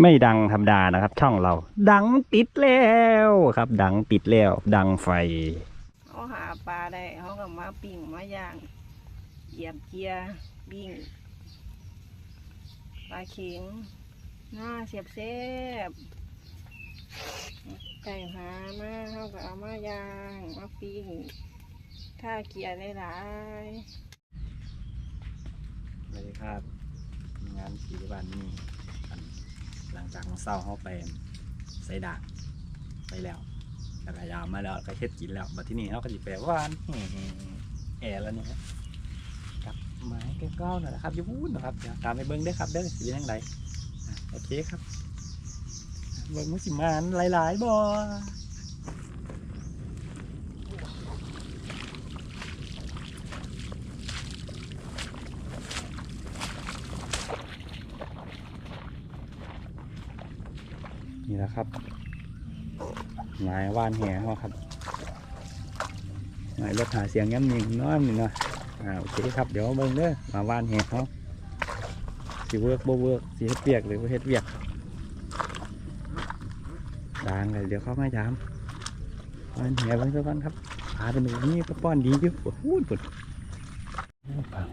ไม่ดังธรรมดานะครับ ช่องเรา ดังติดแล้วครับ ดังติดแล้ว ดังไฟเขาหาปลาได้เขาก็มาปิ่งมาย่างเหยียบเจียบิ่งปลาเข็งหน้าเสียบเสียบไก่หามาเขาก็เอามาย่างมาปิ้งถ้าเกียร์ได้หลายสวัสดีครับ งานสีวันนี้อัน หลังจากมาเศร้าเข้าไปใส่ด่างไปแล้วแต่ก็ยามมาแล้วก็เฮ็ดกินแล้วมาที่นี่เขาก็จิแปลว่านแอร์แล้วเนี่ยกับไม้แก้วๆหน่อยนะครับยูพูดนะครับตามไปเบิ้งได้ครับได้สีทั้งไหนโอเคครับเบิ้งมุสิมานหลายๆบ่ นี่แหละครับไม้ว่านแห่ครับไม้รถหาเสียงย้ำยิงน้อยหนึ่งเนะอ่าโอเคครับเดี๋ยวเบิ้งเด้อมาว่านแห่เขาสิเวิร์กบ่เวิร์กสิเฮ็ดเวียกหรือเฮ็ดเวียกดังเลยเดี๋ยวเขาไมาถามว่านแห่เบิ้งซะก่อนครับพาไปดูนี่ก็ป้อนดีอยู่ปวดพูปวดโอ้ปัง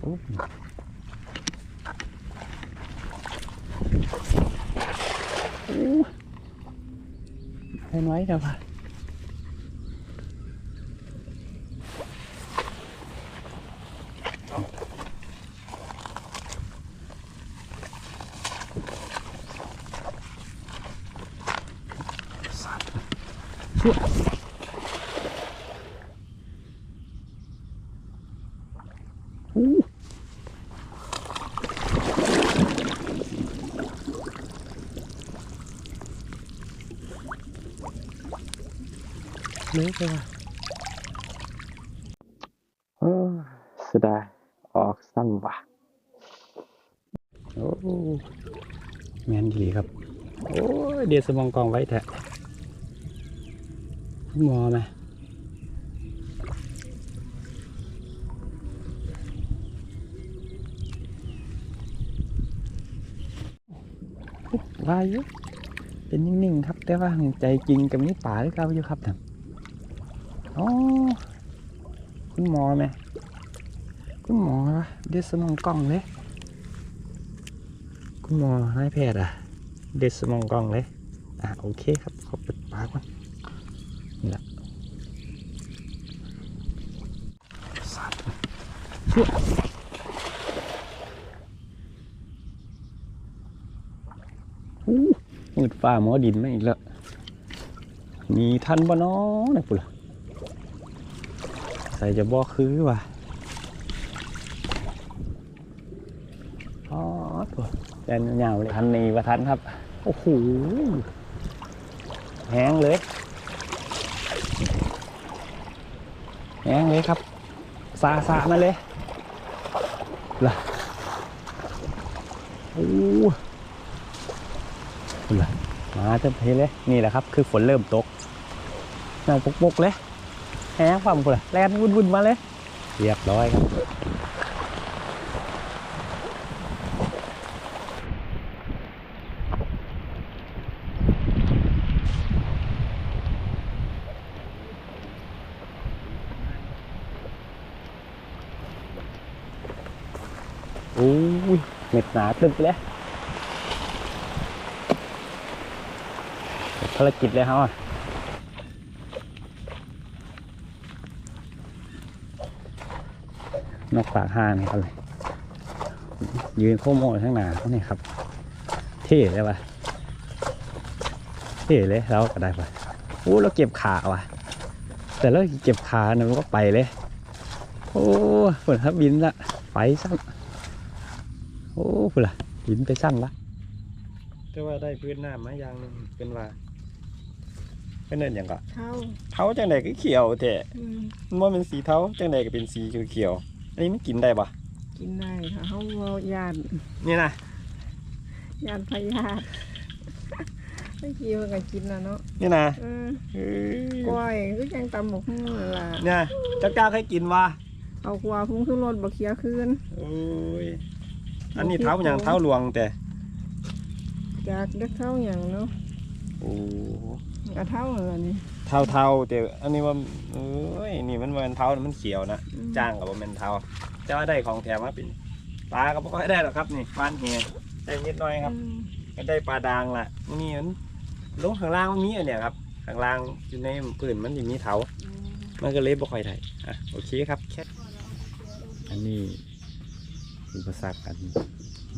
โอ้โอ้ ให้น้อยเดี๋ยวป่ะชั่ว เล็กเลยว่ะโอ้เสียดายออกซ้ำว่ะโอ้แมนดีครับ โอ้ยเดี๋ยวสมองกองไว้แท้มอไหมว่าอยู่เป็นนิ่งๆครับ แต่ว่าใจจริงกับนี้ป่าหรือเปล่าอยู่ครับท่าน อ๋อคุณหมอไหมคุณหมอวะเดสมองกล้องเลยคุณหมอนายแพทย์อะเดสมองกล้องเลยอะโอเคครับขอปิดปากก่อนนี่แหละสัตว์ชั่วอู้มืดฟ้าหมอดินไม่อีกแล้วมีทันบ่น้อนะปุ่นล่ะ ใส่จะบ่คือว่ะอ๋อตัวแดนยาวๆเลยทันนี้ว่าทันครับ โอ้โหแห้งเลยแห้งเลยครับซาซามาเลยล่ะโอ้ล่ะมาเต็มทีเลย นี่แหละครับ คือฝนเริ่มตกน้ำปุกๆเลย แห้งความปุ่นล่ะแลนวุ่นๆมาเลย เรียบร้อยครับโอ้ยเม็ดหนาตึกเลยภารกิจเลยครับ นกปากห่านี่ครับเลยยืนโค้งโม่ข้างหน้าเขานี่ครับ เท่เลยว่ะเท่เลยแล้วก็ได้ป่ะโอ้เราเก็บขาว่ะ แต่เราเก็บขาเนี่ยมันก็ไปเลย โอ้ฝนครับบินละไปซ้ำโอ้พุ่นล่ะหินไปสั้นละแต่ว่าได้พื้นหน้ามาอย่างหนึงเป็นว่าเป็นเนินอย่างก็เท่าเท้าจังใดก็เขียวแต่อืมมันบ่เป็นสีเท้าจังใดก็เป็นสีเขียวๆ อันนี้มันกินได้ปะกินได้ค่ะเขาเอายานนี่นะยานพยาธิไม่กี่มันก็กินนะเนาะนี่นะเออเอ้ยกล้วยก็ยังตำหมกหุ่งนั่นล่ะเนี่ยเจ้าจ้าเคยกินวะเอาขวาพุ่งขึ้นรถบักเขียคืนโอ้ยอันนี้เท้าอย่างเท้าหลวงแต่จากเด็กเท่าอย่างเนาะโอ้ กระเท่าเหรอนี่ เท้าเท้าแต่อันนี้ว่าเอ้ยนี่มันเป็นเท้ามันเขียวนะจ้างกับว่าเป็นเท้าแต่ว่าได้ของแถมมาเป็นปลาก็ไม่ค่อยได้หรอกครับนี่ปลาเหียได้นิดหน่อยครับ อืมก็ได้ปลาดางล่ะนี่มันลงข้างล่างมันมีอันเนี้ยครับข้างล่างอยู่ในพื้นมันจะมีเท้าอืมมันก็เลยบ่ค่อยได้อะโอเคครับแค่อันนี้อุปสรรคอัน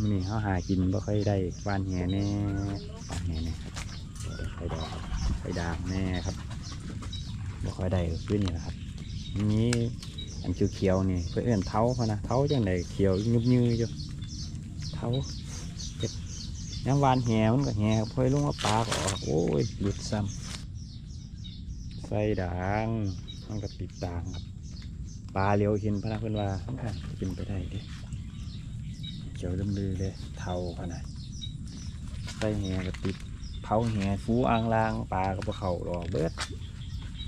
มื้อนี้เขาหากินบ่ค่อยได้ปานแหแน่ปานแหแน่ครับ บ่ค่อยได้ไปดางแน่ครับบ่ค่อยได้ขึ้นนี่แหละครับนี้อันเขียวๆนี่เพื่นเอนเท้าเขานะเท้าจังไดเขียวยุบยืออยู่เท้าเจ็บน้ำวานแหมันก็แหครับพอยลงมาปลาก็ออกโอ้ยหลุดซ้ำใส่ด่างมันก็ติดด่างครับปลาเลี้ยวเห็นพนะเพื่อนว่ามันก็เป็นไปได้ดิเขียวดำลือเลยเทาขนาดใส่แหก็ติด เผาแหฟูอ่างลางปลาก็บ่เขาดอกเบิด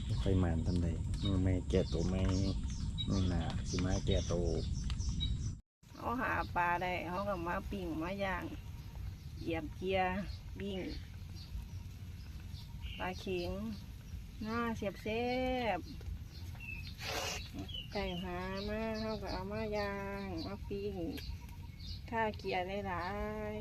บ่ค่อยมันทำใดมือไม่แก่ตัวไม่มือหนาสิมาแก่โตวเขาหาปลาได้เขาก็มาปิ่งมาย่างเหยียบเกียร์บิ่งปลาเข็งหน้าเสียบเสบไก่หามาเขาก็เอามาย่างมาปิ้งข้าเกียร์ได้หลาย